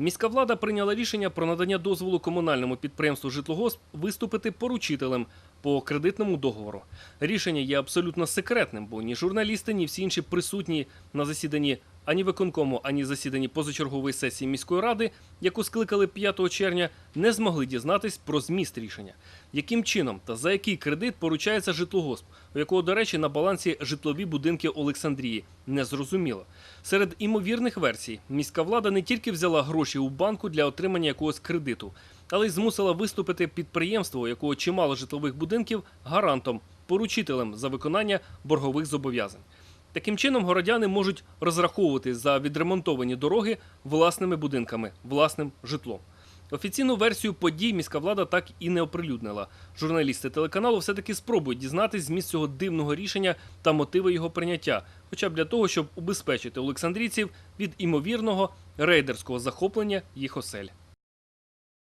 Міська влада прийняла рішення про надання дозволу комунальному підприємству Житлогосп виступити поручителем по кредитному договору. Рішення є абсолютно секретним, бо ні журналісти, ні всі інші присутні на засіданні ані виконкому, ані засіданні позачергової сесії міської ради, яку скликали 5 червня, не змогли дізнатись про зміст рішення, яким чином та за який кредит поручається житлогосп, у якого, до речі, на балансі житлові будинки Олександрії. Незрозуміло. Серед імовірних версій міська влада не тільки взяла гроші у банку для отримання якогось кредиту, але й змусила виступити підприємство, у якого чимало житлових будинків, гарантом, поручителем за виконання боргових зобов'язань. Таким чином, городяни можуть розраховувати за відремонтовані дороги власними будинками, власним житлом. Офіційну версію подій міська влада так і не оприлюднила. Журналісти телеканалу все-таки спробують дізнатись зміст цього дивного рішення та мотиви його прийняття, хоча б для того, щоб убезпечити олександрійців від імовірного рейдерського захоплення їх осель.